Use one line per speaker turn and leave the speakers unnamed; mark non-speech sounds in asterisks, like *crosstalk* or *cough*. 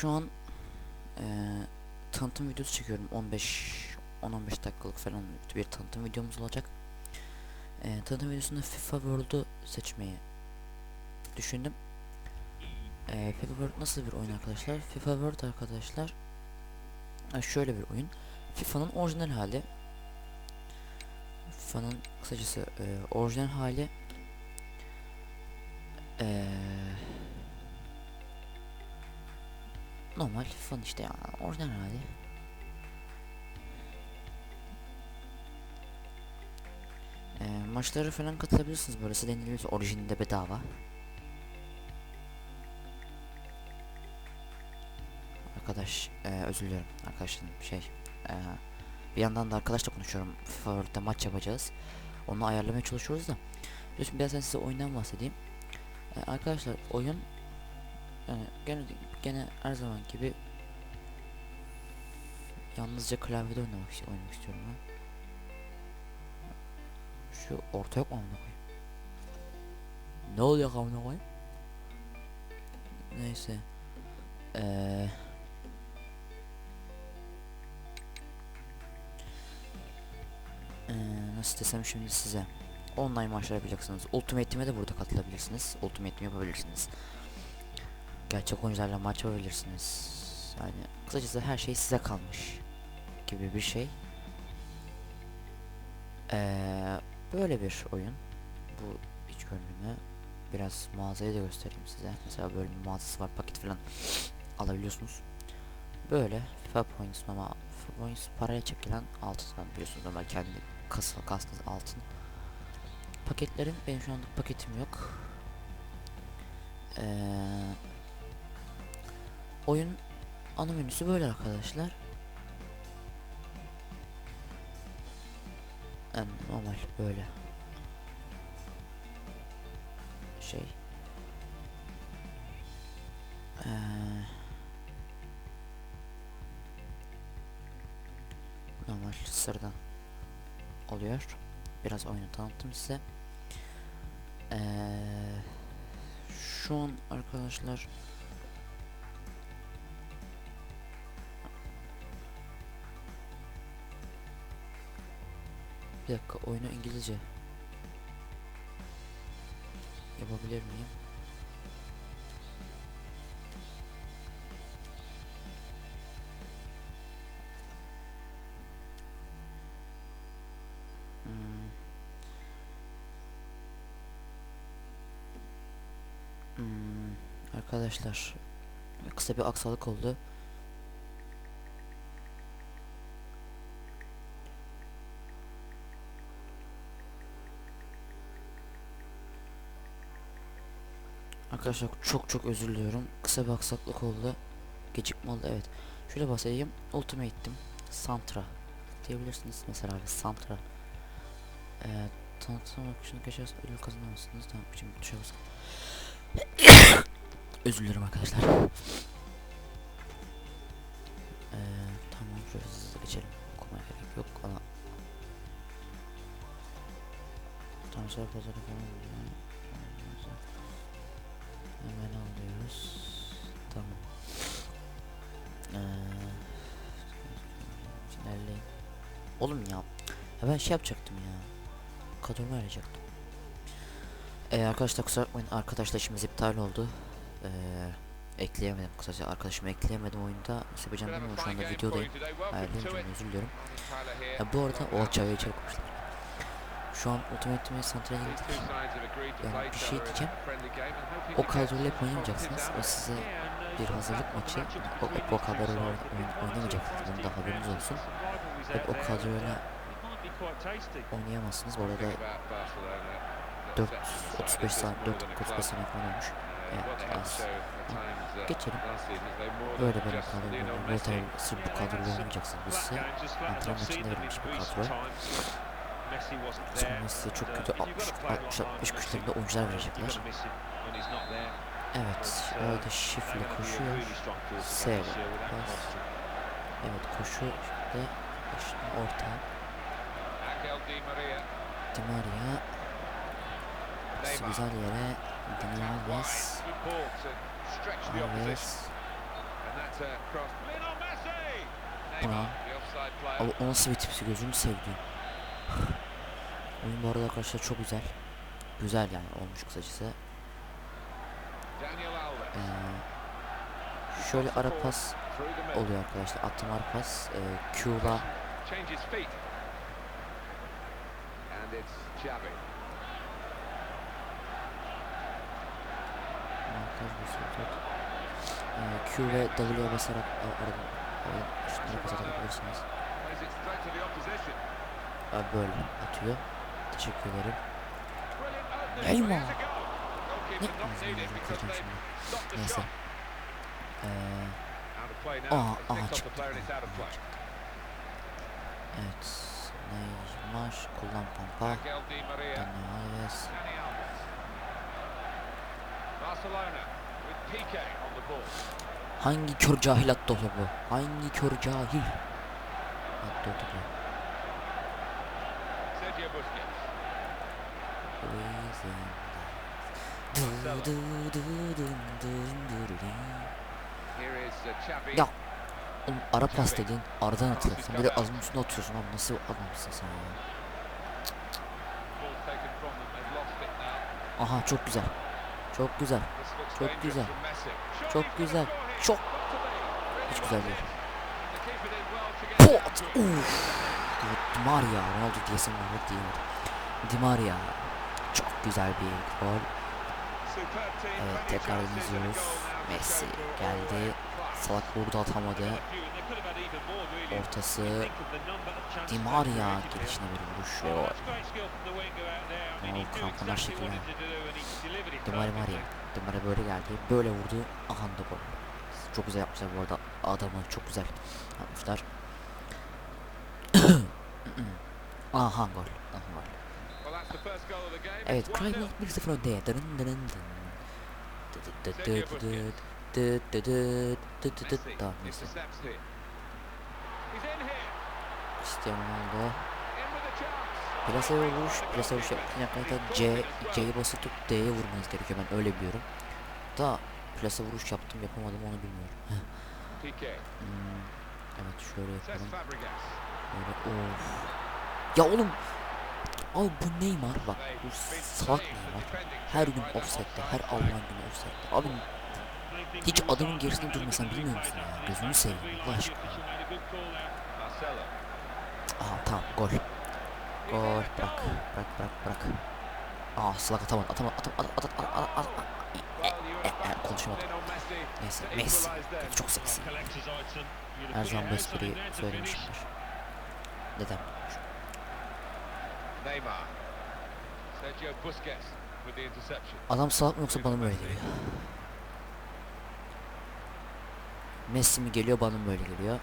şu an eee tanıtım videosu çekiyorum 15 10-15 dakikalık falan bir tanıtım videomuz olacak. Eee tanıtım videosunda FIFA World'u seçmeyi düşündüm. Eee FIFA World nasıl bir oyun arkadaşlar? FIFA World arkadaşlar e, şöyle bir oyun. FIFA'nın orijinal hali. FIFA'nın kısacası eee orijinal hali. Eee normal FIFA'nın işte ya orijinal hali. Eee maçlara falan katılabilirsiniz böyle size deniliyorsa orijininde bedava. Arkadaş eee özür diliyorum arkadaşım şey eee, bir yandan da arkadaşla konuşuyorum World'de maç yapacağız. Onu ayarlamaya çalışıyoruz da. Şimdi biraz ben size oyundan bahsedeyim. Eee, arkadaşlar oyun yani gene gene her zaman gibi yalnızca klavyede oynamak, oynamak istiyorum ben. Şu orta yok mu amına koyayım? Ne oluyor amına koyayım? Neyse. Eee Eee, nasıl desem şimdi size online maçlar yapacaksınız. Ultimate Team'e de burada katılabilirsiniz. Ultimate Team yapabilirsiniz. Gerçek oyuncularla maç yapabilirsiniz. Yani kısacası her şey size kalmış gibi bir şey. Eee böyle bir oyun. Bu iç görünümü. Biraz mağazayı da göstereyim size. Mesela böyle bir mağazası var paket falan *sniffs* alabiliyorsunuz. Böyle FIFA Points ama FIFA Points paraya çekilen altından biliyorsunuz ama kendi kasa kastınız altın. Paketlerin benim şu anda paketim yok. Eee oyun ana menüsü böyle arkadaşlar. Yani normal böyle şey. Eee normal sıradan oluyor. Biraz oyunu tanıttım size. Eee şu an arkadaşlar bir dakika oyunu İngilizce yapabilir miyim? Hmm. Hmm, arkadaşlar kısa bir aksalık oldu. Arkadaşlar çok çok özür diliyorum. Kısa bir aksaklık oldu. Gecikme oldu evet. Şöyle bahsedeyim. Ultimate'tim. Santra diyebilirsiniz mesela abi Santra. Ee, tanıtım akışını geçerse ödül kazanamazsınız. Tamam şimdi tuşa basın. *coughs* Özür dilerim arkadaşlar. Ee, tamam şöyle hızlı geçelim. Okumaya gerek yok ama Tanrısal pazarı falan alıyoruz. Tamam. Ee, ilerleyin. Oğlum ya. Ya ben şey yapacaktım ya. Kadromu arayacaktım. Ee, arkadaşlar kusura bakmayın arkadaşla işimiz iptal oldu. Ee, ekleyemedim kısaca arkadaşımı ekleyemedim oyunda. Sebeceğim ama şu anda videodayım. Ayarlayayım özür diliyorum. Ya bu arada o çayı içeri koymuşlar. Şu an Ultimate Team'e santraya girdik.
Yani bir şey diyeceğim.
O kadroyla oynamayacaksınız. O size bir hazırlık maçı. O, hep o kadroyla oyn- oynamayacaksınız. Bunun da haberiniz olsun. Hep o kadroyla oynayamazsınız. Bu arada 4 35 saat 4 dakika 35 saniye falan olmuş. Evet az. Geçelim. Böyle benim. Bu tabi sırf bu kadroyla oynamayacaksınız. Bu size antrenman maçında verilmiş bir kadro. Sonra size çok kötü 60-60 güçlerinde oyuncular verecekler. Evet, orada şifle koşuyor. S evet. evet, koşu işte orta. Di Maria. Pası güzel yere. Daniel Alves. Alves.
Ulan.
O, o nasıl bir tipsi gözümü sevdi. Oyun bu arada arkadaşlar çok güzel. Güzel yani olmuş kısacası. Ee, şöyle ara pas oluyor arkadaşlar. Attım ara pas. E, Q'la şey ee, Q ve W'ye basarak
aradım. Ara, ara,
ara, böyle atıyor.
Geri çekiyorlar. Eyvah.
Ne
kaçın
şimdi. Neyse. Ee, aa, aa çıktı. Evet. Neymar kullan
pompa.
Daniel Alves. Hangi kör cahil attı topu? Hangi kör cahil? Attı topu.
Sergio Busquets.
Ya Oğlum ara pas dediğin aradan atılır. Sen bir de azın üstüne atıyorsun oğlum nasıl adamsın sen ya. Aha çok güzel. Çok güzel. Çok güzel. Çok güzel. Çok. Hiç güzel değil. Pot! Uff. Dimaria. Ronaldo diyesin var. Dimaria. Çok güzel bir gol. Evet tekrar izliyoruz. Messi geldi. Salak vurdu atamadı. Ortası Di Maria gelişine bir vuruş ve gol. Bu kampanlar şekilde. Di Maria Maria. Di Maria böyle geldi. Böyle vurdu. Aha da gol. Çok güzel yapmışlar bu arada. Adamı çok güzel yapmışlar. *coughs* Aha gol. Aha gol. Evet,
Crying 1-0
önde. Dırın dırın
dırın.
Tamam neyse. Cristiano Ronaldo. Plase vuruş, plase vuruş yaptığın yakınlıkta C, C'yi basıp D'ye vurmanız gerekiyor ben öyle biliyorum. Da plase vuruş yaptım yapamadım onu bilmiyorum. hmm, evet şöyle yapalım. Böyle of. Ya oğlum Abi bu Neymar bak bu salak Neymar. Her gün
offside
her. Allah'ın günü offside'de. Abi hiç adamın gerisinde durmasan bilmiyor musun ya? Gözünü seveyim Allah aşkına. Aha tamam gol. Gol bırak bırak bırak bırak. Aa salak atamadı atamadı atamadı atamadı atamadı atamadı. E,
have
e,
backed
konuşamadım. Neyse Messi. Çok seksi. Her zaman bu espriyi söylemişimdir. Neden?
Neymar. Sergio Busquets with the interception.
Adam salak mı yoksa bana mı öyle geliyor? Messi mi geliyor bana mı öyle geliyor?